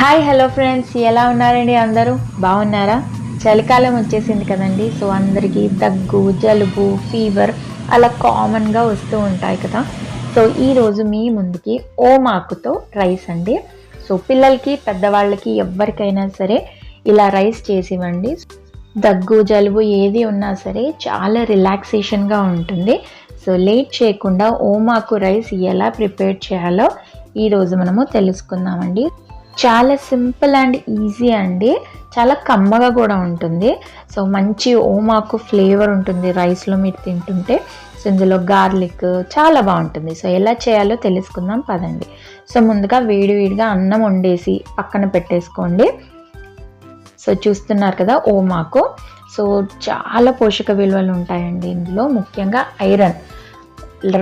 Hi hello friends. ఎలా ఉన్నారండి అందరూ? బాగున్నారా? చలికాలం వచ్చేసింది కదండి. సో అందరికీ దగ్గు జలుబు ఫీవర్ అలా కామన్గా వస్తూ ఉంటాయి కదా. సో ఈరోజు మీ ముందుకి ఓమాకుతో రైస్ అండి. సో పిల్లలకి పెద్దవాళ్ళకి ఎవరికైనా సరే ఇలా రైస్ చేసి ఇవ్వండి దగ్గు జలుబు ఏది ఉన్నా సరే చాలా రిలాక్సేషన్గా ఉంటుంది. సో లేట్ చేయకుండా ఓమాకు రైస్ ఎలా ప్రిపేర్ చేయాలో ఈరోజు మనము తెలుసుకుందామండి. చాలా సింపుల్ అండ్ ఈజీ అండి. చాలా కమ్మగా కూడా ఉంటుంది. సో మంచి ఓమాకు ఫ్లేవర్ ఉంటుంది రైస్లో మీరు తింటుంటే. సో ఇందులో గార్లిక్ చాలా బాగుంటుంది. సో ఎలా చేయాలో తెలుసుకుందాం పదండి. సో ముందుగా వేడివేడిగా అన్నం వండేసి పక్కన పెట్టేసుకోండి. సో చూస్తున్నారు కదా ఓమాకు. సో చాలా పోషక విలువలు ఉంటాయండి ఇందులో. ముఖ్యంగా ఐరన్.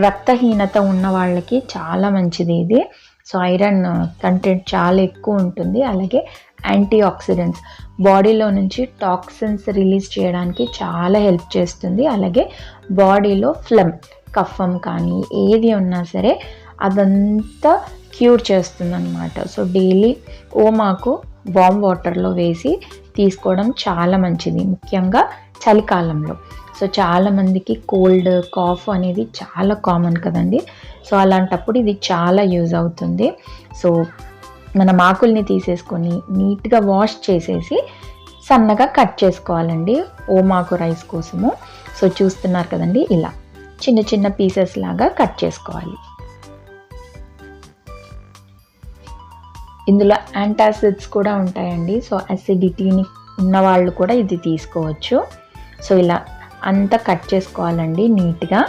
రక్తహీనత ఉన్న వాళ్ళకి చాలా మంచిది ఇది. సో ఐరన్ uh, కంటెంట్ చాలా ఎక్కువ ఉంటుంది. అలాగే యాంటీ ఆక్సిడెంట్స్ బాడీలో నుంచి టాక్సిన్స్ రిలీజ్ చేయడానికి చాలా హెల్ప్ చేస్తుంది. అలాగే బాడీలో ఫ్లమ్ కఫం కానీ ఏది ఉన్నా సరే అదంతా క్యూర్ చేస్తుంది అనమాట సో డైలీ ఓమాకు వామ్ వాటర్లో వేసి తీసుకోవడం చాలా మంచిది. ముఖ్యంగా చలికాలంలో. సో చాలామందికి కోల్డ్ కాఫ్ అనేది చాలా కామన్ కదండి. సో అలాంటప్పుడు ఇది చాలా యూజ్ అవుతుంది. సో మనం ఆకుల్ని తీసేసుకొని నీట్గా వాష్ చేసేసి సన్నగా కట్ చేసుకోవాలండి ఓమాకు రైస్ కోసము. సో చూస్తున్నారు కదండి ఇలా చిన్న చిన్న పీసెస్ లాగా కట్ చేసుకోవాలి. ఇందులో యాంటాసిడ్స్ కూడా ఉంటాయండి. సో అసిడిటీని ఉన్న వాళ్ళు కూడా ఇది తీసుకోవచ్చు. సో ఇలా అంతా కట్ చేసుకోవాలండి నీట్గా.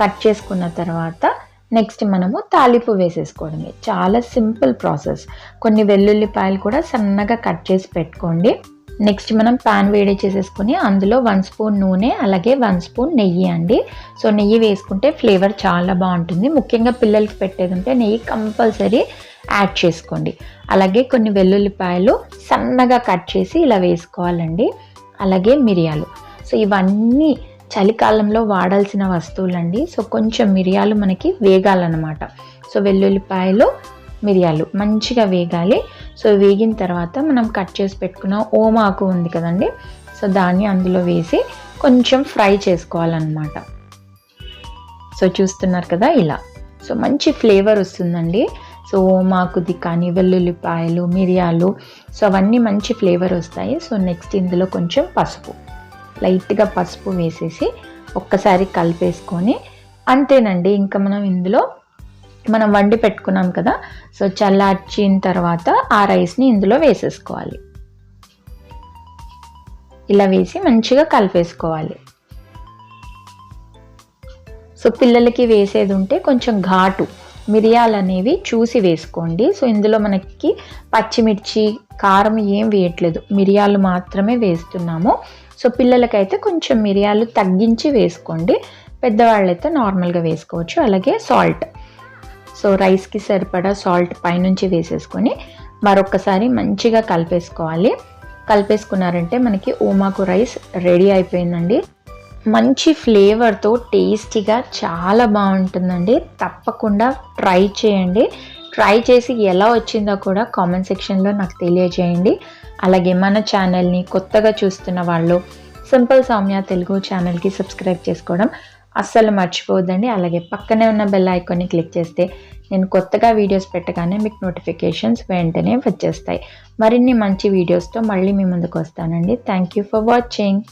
కట్ చేసుకున్న తర్వాత నెక్స్ట్ మనము తాలింపు వేసేసుకోవడమే. చాలా సింపుల్ ప్రాసెస్. కొన్ని వెల్లుల్లిపాయలు కూడా సన్నగా కట్ చేసి పెట్టుకోండి. నెక్స్ట్ మనం పాన్ వేడి చేసేసుకుని అందులో వన్ స్పూన్ నూనె అలాగే వన్ స్పూన్ నెయ్యి అండి. సో నెయ్యి వేసుకుంటే ఫ్లేవర్ చాలా బాగుంటుంది. ముఖ్యంగా పిల్లలకి పెట్టేది ఉంటే నెయ్యి కంపల్సరీ యాడ్ చేసుకోండి. అలాగే కొన్ని వెల్లుల్లిపాయలు సన్నగా కట్ చేసి ఇలా వేసుకోవాలండి. అలాగే మిరియాలు. సో ఇవన్నీ చలికాలంలో వాడాల్సిన వస్తువులండి. సో కొంచెం మిరియాలు మనకి వేగాలన్నమాట. సో వెల్లుల్లిపాయలు మిరియాలు మంచిగా వేగాలి. సో వేగిన తర్వాత మనం కట్ చేసి పెట్టుకున్న ఓమాకు ఉంది కదండి. సో దాన్ని అందులో వేసి కొంచెం ఫ్రై చేసుకోవాలన్నమాట. సో చూస్తున్నారు కదా ఇలా. సో మంచి ఫ్లేవర్ వస్తుందండి. సో ఓమాకుది కానీ వెల్లుల్లిపాయలు మిరియాలు సో అవన్నీ మంచి ఫ్లేవర్ వస్తాయి. సో నెక్స్ట్ ఇందులో కొంచెం పసుపు. లైట్గా పసుపు వేసేసి ఒక్కసారి కలిపేసుకొని అంతేనండి. ఇంకా మనం ఇందులో మనం వండి పెట్టుకున్నాం కదా సో చల్లార్చిన తర్వాత ఆ రైస్ని ఇందులో వేసేసుకోవాలి. ఇలా వేసి మంచిగా కలిపేసుకోవాలి. సో పిల్లలకి వేసేది ఉంటే కొంచెం ఘాటు. మిరియాలు అనేవి చూసి వేసుకోండి. సో ఇందులో మనకి పచ్చిమిర్చి కారం ఏం వేయట్లేదు. మిరియాలు మాత్రమే వేస్తున్నాము. సో పిల్లలకైతే కొంచెం మిరియాలు తగ్గించి వేసుకోండి. పెద్దవాళ్ళైతే నార్మల్గా వేసుకోవచ్చు. అలాగే సాల్ట్. సో రైస్కి సరిపడా సాల్ట్ పైనుంచి వేసేసుకొని మరొకసారి మంచిగా కలిపేసుకోవాలి. కలిపేసుకున్నారంటే మనకి ఓమాకు రైస్ రెడీ అయిపోయిందండి. మంచి ఫ్లేవర్తో టేస్టీగా చాలా బాగుంటుందండి. తప్పకుండా ట్రై చేయండి. ట్రై చేసి ఎలా వచ్చిందో కూడా కామెంట్ సెక్షన్లో నాకు తెలియజేయండి. అలాగే మన ఛానల్ని కొత్తగా చూస్తున్న వాళ్ళు సింపుల్ సౌమ్య తెలుగు ఛానల్కి సబ్స్క్రైబ్ చేసుకోవడం అస్సలు మర్చిపోవద్దండి. అలాగే పక్కనే ఉన్న బెల్ ఐకాన్ని క్లిక్ చేస్తే నేను కొత్తగా వీడియోస్ పెట్టగానే మీకు నోటిఫికేషన్స్ వెంటనే వచ్చేస్తాయి. మరిన్ని మంచి వీడియోస్తో మళ్ళీ మీ ముందుకు వస్తానండి. Thank you for watching